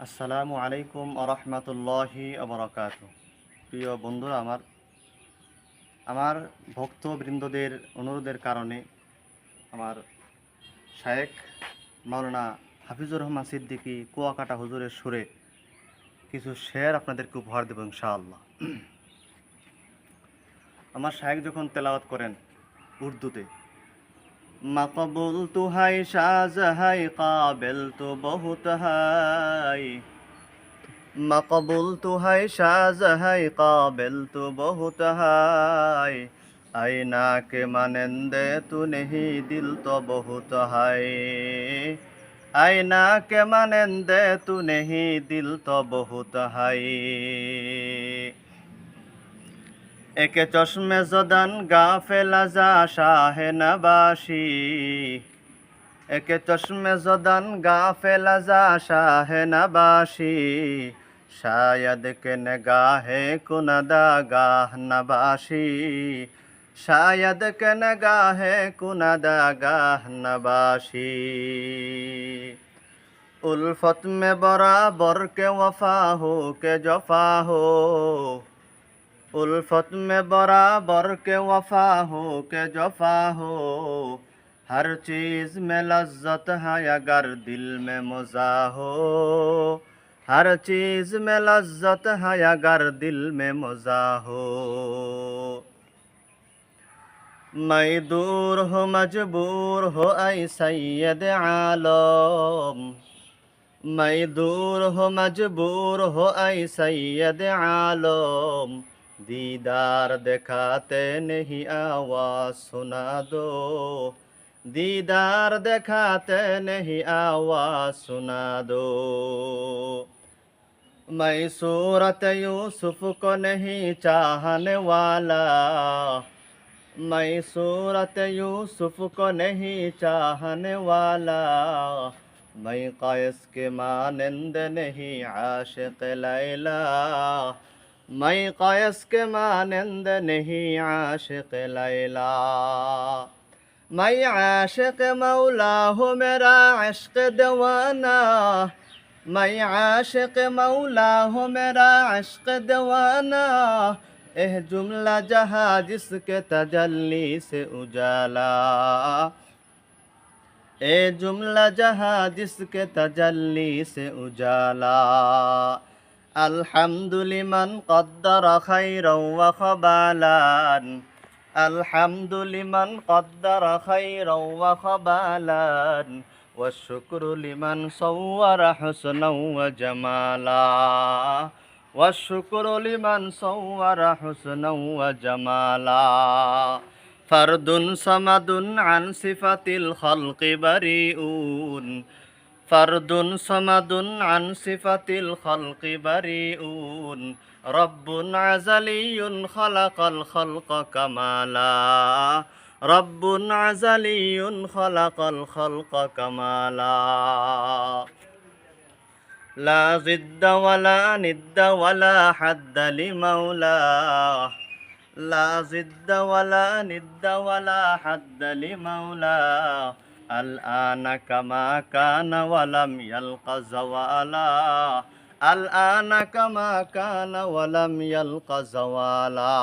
আসসালামু আলাইকুম আরহামতুল্লাহি আবরাকাত প্রিয় বন্ধুরা, আমার আমার ভক্তবৃন্দদের অনুরোধের কারণে আমার শায়েক মাওলানা হাফিজুর রহমান সিদ্দিকী কুয়াকাটা হুজুরের সুরে কিছু শেয়ার আপনাদেরকে উপহার দেবো ইনশাআল্লাহ। আমার শায়েক যখন তেলাওয়াত করেন উর্দুতে মকবুল তু হাই সাজ হাই কাবিল তু বহুত হাই মকবুল জাহ হাই কা তু বহুত হাই আইনা কে মানেন্দে তু নেহি দিল তো বহুত হাই আইনা কে মানেন্দে তু নেহি দিল তো বহুত হাই একে চশমে জদান গা ফেলাজা শাহে নবাসি। একে চশমে জদান গা ফেলাজা শাহে নবাসি। শায়দ কে গাহে কুনাদা গাহ নবাসি। শায়দ কে গাহে কুনাদা গাহ নবাসি। উলফত মে বরাবর কে ওফা হো, কে জফা হো। الفت میں برابر کے وفا ہو، کے جفا ہو۔ ہر چیز میں لذت ہے اگر دل میں مزہ ہو۔ ہر چیز میں لذت ہے اگر دل میں مزہ ہو۔ میں دور ہو مجبور ہو اے سید عالم۔ میں دور ہو مجبور ہو اے سید عالم۔ دیدار دکھاتے نہیں، آواز سنا دو۔ دیدار دکھاتے نہیں، آواز سنا دو۔ میں صورت یوسف کو نہیں چاہنے والا۔ میں صورت یوسف کو نہیں چاہنے والا۔ میں قیس کے مانند نہیں، عاشق لیلہ میں قیس کے مانند نہیں عاشق لیلا۔ میں عاشق مولا ہو میرا عشق دوانہ میں عاشق مولا ہو میرا عشق دوانہ اہ جملہ جہاں جس کے تجلی سے اجالا۔ اے جملہ جہاں جس کے تجلی سے اجالا۔ الحمد لمن قدر خيرا وخبالا الحمد لمن قدر خيرا وخبالا والشكر لمن صور حسنا وجمالا والشكر لمن صور حسنا وجمالا فرد صمد عن صفة الخلق بريئون ফারদুন সমাদুন আন সিফাতিল খলকি বারিউন। রব্বুন আজালিউন খলাকল খলক কামালা। রব্বুন আজালিউন খলাকল খলক কামালা। লা জিদ্দা ওয়ালা নিদ্দা ওয়ালা হাদ্দা লিমাউলা লা জিদ্দা ওয়ালা নিদ্দা ওয়ালা হাদ্দা লিমাউলা الآن كما كان ولم يلق زوالا. الآن كما كان ولم يلق زوالا.